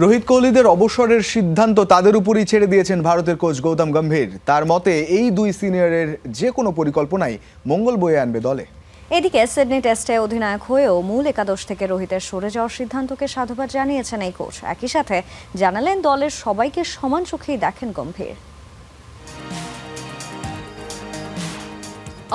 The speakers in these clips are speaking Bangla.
রোহিত কোহলিদের অবসরের সিদ্ধান্ত তাদের উপরই ছেড়ে দিয়েছেন ভারতের কোচ গৌতম গম্ভীর। তার মতে, এই দুই সিনিয়রের যে কোনো পরিকল্পনাই মঙ্গল বয়ে আনবে দলে। এদিকে, সিডনি টেস্টে অধিনায়ক হয়েও মূল একাদশ থেকে রোহিতের সরে যাওয়ার সিদ্ধান্তকে সাধুবাদ জানিয়েছেন এই কোচ। একই সাথে জানালেন, দলের সবাইকে সমান চোখেই দেখেন গম্ভীর।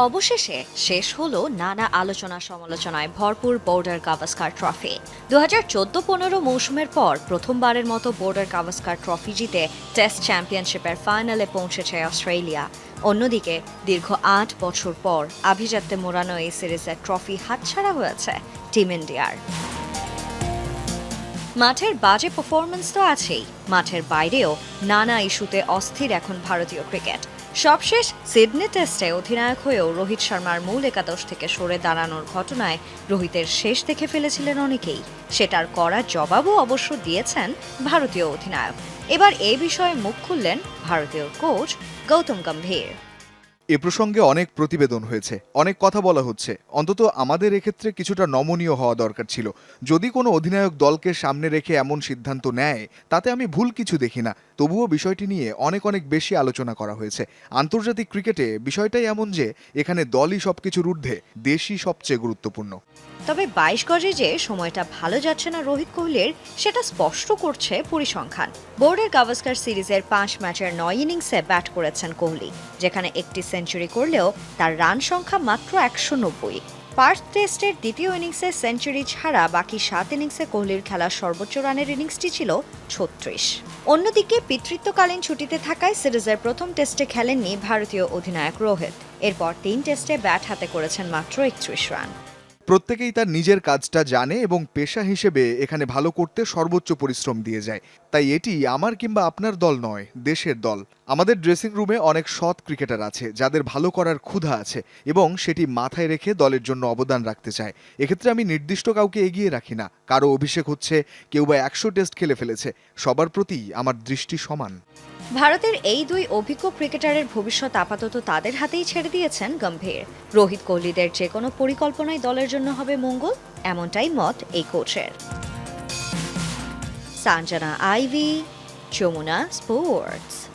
অবশেষে শেষ হলো নানা আলোচনা সমালোচনায় ভরপুর বোর্ডার গাভাস্কার ট্রফি দু হাজার চোদ্দ পনেরো মৌসুমের পর প্রথমবারের মতো বোর্ডার গাভাস্কার ট্রফি জিতে টেস্ট চ্যাম্পিয়নশিপের ফাইনালে পৌঁছেছে অস্ট্রেলিয়া। অন্যদিকে দীর্ঘ আট বছর পর আভিজাত্যে মোড়ানো এই সিরিজের ট্রফি হাতছাড়া হয়েছে টিম ইন্ডিয়ার মাঠের বাজে পারফরমেন্স তো আছেই। মাঠের বাইরেও নানা ইস্যুতে অস্থির এখন ভারতীয় ক্রিকেট। সবশেষ সিডনি টেস্টে অধিনায়ক হয়েও রোহিত শর্মার মূল একাদশ থেকে সরে দাঁড়ানোর ঘটনায় রোহিতের শেষ দেখে ফেলেছিলেন অনেকেই। সেটার কড়া জবাবও অবশ্য দিয়েছেন ভারতীয় অধিনায়ক। এবার এ বিষয়ে মুখ খুললেন ভারতীয় কোচ গৌতম গম্ভীর। এ প্রসঙ্গে অনেক প্রতিবেদন হয়েছে, অনেক কথা বলা হচ্ছে। অন্তত আমাদের এক্ষেত্রে কিছুটা নমনীয় হওয়া দরকার ছিল। যদি কোনো অধিনায়ক দলকে সামনে রেখে এমন সিদ্ধান্ত নেয়, তাতে আমি ভুল কিছু দেখি না। তবুও বিষয়টি নিয়ে অনেক অনেক বেশি আলোচনা করা হয়েছে। আন্তর্জাতিক ক্রিকেটে বিষয়টাই এমন যে, এখানে দলই সবকিছুর ঊর্ধ্বে, দেশই সবচেয়ে গুরুত্বপূর্ণ। তবে বাইশ গজে যে সময়টা ভালো যাচ্ছে না রোহিত কোহলির, সেটা স্পষ্ট করছে পরিসংখ্যান। বোর্ডের গাভাস্কার সিরিজের পাঁচ ম্যাচের নয় ইনিংসে ব্যাট করেছেন কোহলি, যেখানে একটি সেঞ্চুরি করলেও তার রান সংখ্যা মাত্র একশো নব্বই। পার্থ টেস্টের দ্বিতীয় ইনিংসে সেঞ্চুরি ছাড়া বাকি সাত ইনিংসে কোহলির খেলার সর্বোচ্চ রানের ইনিংসটি ছিল ছত্রিশ। অন্যদিকে পিতৃত্বকালীন ছুটিতে থাকায় সিরিজের প্রথম টেস্টে খেলেননি ভারতীয় অধিনায়ক রোহিত। এরপর তিন টেস্টে ব্যাট হাতে করেছেন মাত্র একত্রিশ রান। প্রত্যেকেই তার নিজের কাজটা জানে এবং পেশা হিসেবে এখানে ভালো করতে সর্বোচ্চ পরিশ্রম দিয়ে যায়। তাই এটি আমার কিংবা আপনার দল নয়, দেশের দল। আমাদের ড্রেসিং রুমে অনেক সৎ ক্রিকেটার আছে, যাদের ভালো করার ক্ষুধা আছে এবং সেটি মাথায় রেখে দলের জন্য অবদান রাখতে চায়। এক্ষেত্রে আমি নির্দিষ্ট কাউকে এগিয়ে রাখি না। কারও অভিষেক হচ্ছে, কেউ বা একশো টেস্ট খেলে ফেলেছে। সবার প্রতি আমার দৃষ্টি সমান। ভারতের এই দুই অভিজ্ঞ ক্রিকেটারের ভবিষ্যৎ আপাতত তাদের হাতেই ছেড়ে দিয়েছেন গম্ভীর। রোহিত কোহলিদের যে কোনো পরিকল্পনাই দলের জন্য হবে মঙ্গল, এমনটাই মত এই কোচের। সাঞ্জনা আইভি, যমুনা স্পোর্টস।